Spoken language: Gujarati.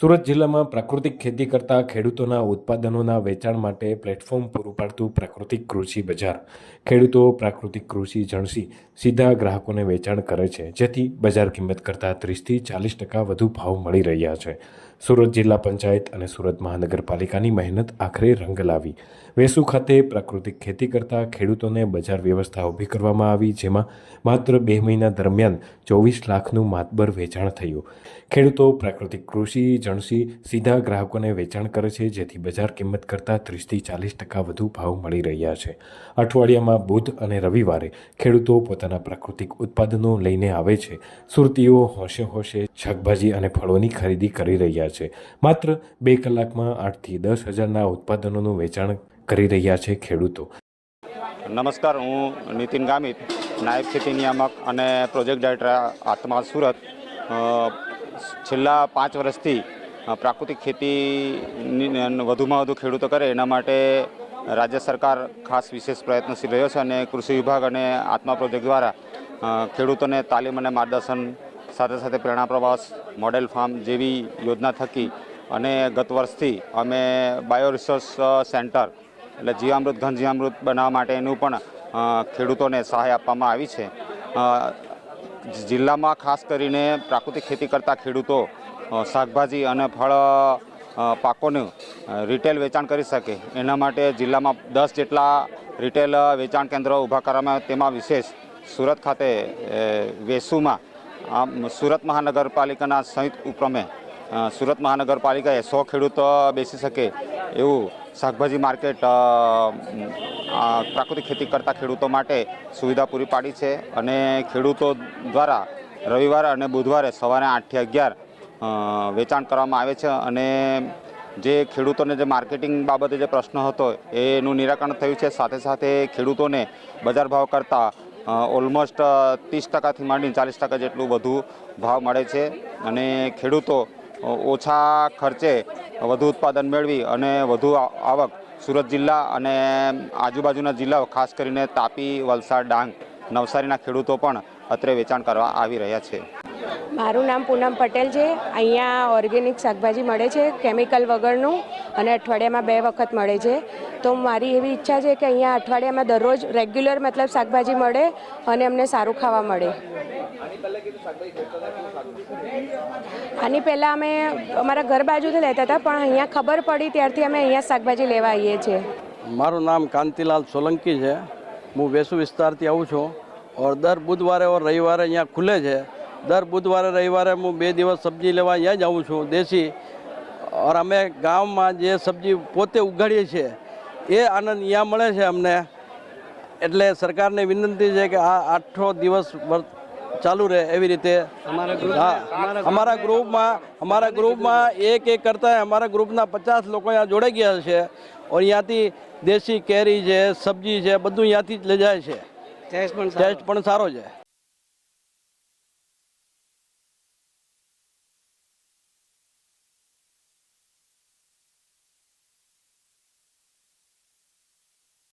સુરત જિલ્લામાં પ્રાકૃતિક ખેતી કરતા ખેડૂતોના ઉત્પાદનોના વેચાણ માટે પ્લેટફોર્મ પૂરું પાડતું પ્રાકૃતિક કૃષિ બજાર. ખેડૂતો પ્રાકૃતિક કૃષિ જણસી, સીધા ગ્રાહકોને વેચાણ કરે છે, જેથી બજાર કિંમત કરતાં ત્રીસથી ચાલીસ ટકા વધુ ભાવ મળી રહ્યા છે. સુરત જિલ્લા પંચાયત અને સુરત મહાનગરપાલિકાની મહેનત આખરે રંગ લાવી. વેસુ ખાતે પ્રાકૃતિક ખેતી કરતા ખેડૂતોને બજાર વ્યવસ્થા ઊભી કરવામાં આવી, જેમાં માત્ર બે મહિના દરમિયાન ચોવીસ લાખનું માતબર વેચાણ થયું. ખેડૂતો પ્રાકૃતિક કૃષિ, જણસી, સીધા ગ્રાહકોને વેચાણ કરે છે, જેથી બજાર કિંમત કરતાં ત્રીસથી ચાલીસ ટકા વધુ ભાવ મળી રહ્યા છે. અઠવાડિયામાં બુધ અને રવિવારે ખેડૂતો પોતાના પ્રાકૃતિક ઉત્પાદનો લઈને આવે છે. સુરતીઓ હોશે હોશે શાકભાજી અને ફળોની ખરીદી કરી રહ્યા છે માત્ર બે કલાકમાં આઠથી દસ હજારના ઉત્પાદનોનું વેચાણ કરી રહ્યા છે ખેડૂતો. નમસ્કાર, હું નીતિન ગામિત, નાયબ ખેતી નિયામક અને પ્રોજેક્ટ ડાયરેક્ટર આત્મા સુરત. છેલ્લા પાંચ વર્ષથી પ્રાકૃતિક ખેતી વધુમાં વધુ ખેડૂતો કરે એના માટે રાજ્ય સરકાર ખાસ વિશેષ પ્રયત્નશીલ રહ્યો છે અને કૃષિ વિભાગ અને આત્મા પ્રોજેક્ટ દ્વારા ખેડૂતોને તાલીમ અને માર્ગદર્શન સાથે સાથે પ્રેરણા પ્રવાસ, મોડેલ ફાર્મ જેવી યોજના થકી અને ગત વર્ષથી અમે બાયો રિસોર્સ સેન્ટર એટલે જીવામૃત ઘન જીવામૃત બનાવવા માટેનું પણ ખેડૂતોને સહાય આપવામાં આવી છે. જિલ્લામાં ખાસ કરીને પ્રાકૃતિક ખેતી કરતા ખેડૂતો શાકભાજી અને ફળ પાકોનું રિટેલ વેચાણ કરી શકે. એના માટે જિલ્લામાં દસ જેટલા રિટેલ વેચાણ કેન્દ્રો ઊભા કરવામાં તેમાં વિશેષ સુરત ખાતે વેસુમાં સુરત મહાનગરપાલિકાના સંયુક્ત ઉપક્રમે સુરત મહાનગરપાલિકાએ સો ખેડૂત બેસી શકે એવું શાકભાજી માર્કેટ પ્રાકૃતિક ખેતી કરતા ખેડૂતો માટે સુવિધા પૂરી પાડી છે અને ખેડૂતો દ્વારા રવિવારે અને બુધવારે સવારે આઠથી અગિયાર વેચાણ કરવામાં આવે છે અને જે ખેડૂતોને જે માર્કેટિંગ બાબતે જે પ્રશ્ન હતો એનું નિરાકરણ થયું છે. સાથે સાથે ખેડૂતોને બજાર ભાવ કરતાં ઓલમોસ્ટ ત્રીસ ટકાથી માંડીને ચાલીસ ટકા જેટલું વધુ ભાવ મળે છે. અને ખેડૂતો ઓછા ખર્ચે વધુ ઉત્પાદન મેળવી અને વધુ આવક સુરત જિલ્લા અને આજુબાજુના જિલ્લાઓ, ખાસ કરીને તાપી, વલસાડ, ડાંગ, નવસારીના ખેડૂતો પણ અત્રે વેચાણ કરવા આવી રહ્યા છે. મારું નામ પૂનમ પટેલ છે. અહીંયા ઓર્ગેનિક શાકભાજી મળે છે, કેમિકલ વગરનું, અને અઠવાડિયામાં બે વખત મળે છે. તો મારી એવી ઈચ્છા છે કે અહીંયા અઠવાડિયામાં દરરોજ રેગ્યુલર મતલબ શાકભાજી મળે અને અમને સારું ખાવા મળે. આની પહેલાં અમે અમારા ઘર બાજુથી લેતા હતા, પણ અહીંયા ખબર પડી ત્યારથી અમે અહીંયા શાકભાજી લેવા આવીએ છીએ. મારું નામ કાંતિલાલ સોલંકી છે. હું વેસુ વિસ્તારથી આવું છું. ઓર દર બુધવારે ઓર રવિવારે અહીંયા ખુલે છે. દર બુધવારે રવિવારે હું બે દિવસ સબ્જી લેવા અહીંયા જ આવું છું દેશી. ઓર અમે ગામમાં જે સબ્જી પોતે ઉગાડીએ છીએ એ આનંદ અહીંયા મળે છે અમને. એટલે સરકારને વિનંતી છે કે આ આઠો દિવસ ચાલુ રહે એવી રીતે. અમારા ગ્રુપમાં અમારા ગ્રુપમાં એક એક કરતા અમારા ગ્રુપના પચાસ લોકો અહીંયા જોડાઈ ગયા છે. ઓર અહીંયાથી દેશી કેરી છે સબ્જી છે બધું અહીંયાથી જ લઈ જાય છે. ટેસ્ટ પણ સારો છે.